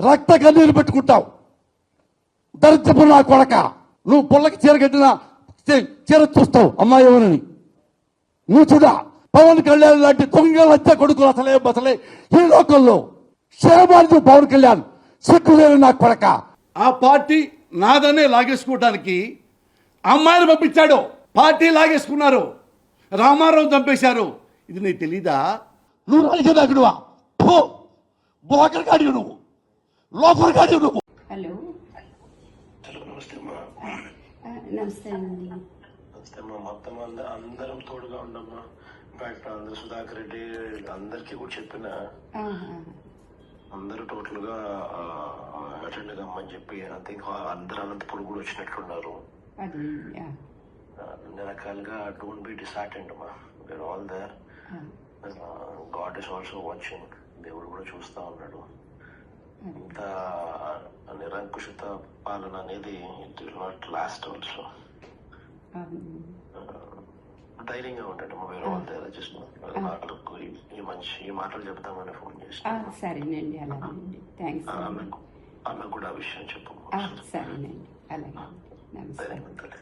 రక్త కన్నీరు పెట్టుకుంటావు. దరిద్రపు నా కొడక. నువ్వు పుల్లకి చీర కట్టిన చీర చూస్తావు. అమ్మాయి ఎవరని? నువ్వు చూడా పవన్ కళ్యాణ్ లాంటి దొంగ వచ్చే కొడుకులు అసలే బసలే ఈ లోకంలో. శరబాజు పవన్ కళ్యాణ్ సిక్కులేని నా కొడక. ఆ పార్టీ నాదనే లాగేసుకోవడానికి అమ్మాయిని పంపించాడు. పార్టీ లాగేసుకున్నారు. రామారావు చంపేశారు. ఇది నీకు తెలీదా? నువ్వు రాజకీయ నాయకుడువా బోకర్ నువ్వు. లోపల కాడి నువ్వు. హలో. హలో నమస్తే అండి. నమస్తే మొత్తం అంద అందరం తోడుగా ఉండమ్మా ఇన్ఫాక్ట్ అందరు సుధాకర్ రెడ్డి అందరికీ కూడా చెప్పిన. అందరూ టోటల్గా అటెండ్ కమ్మని చెప్పి ఐ థింక్ అందరు అనంతపురం కూడా వచ్చినట్లున్నారు అన్ని రకాలుగా డోంట్ బి డిసార్టెంట్ అమ్మా. Where all there God is also watching దేవుడు కూడా చూస్తా ఉన్నాడు. ఇంత నిరంకుశిత పాలన అనేది it will not last also. ధైర్యంగా ఉండండి మా వేరే వాళ్ళ దగ్గర జస్ట్ వాళ్ళకు ఈ- మంచి ఈ మాటలు చెప్తామని ఫోన్ చేసి ఆ, సరేనండి అలాగేనండి. థ్యాంక్స్ ఆమెకు కూడా ఆ విషయం చెప్పు. సరేనండి అలాగే ఉండాలి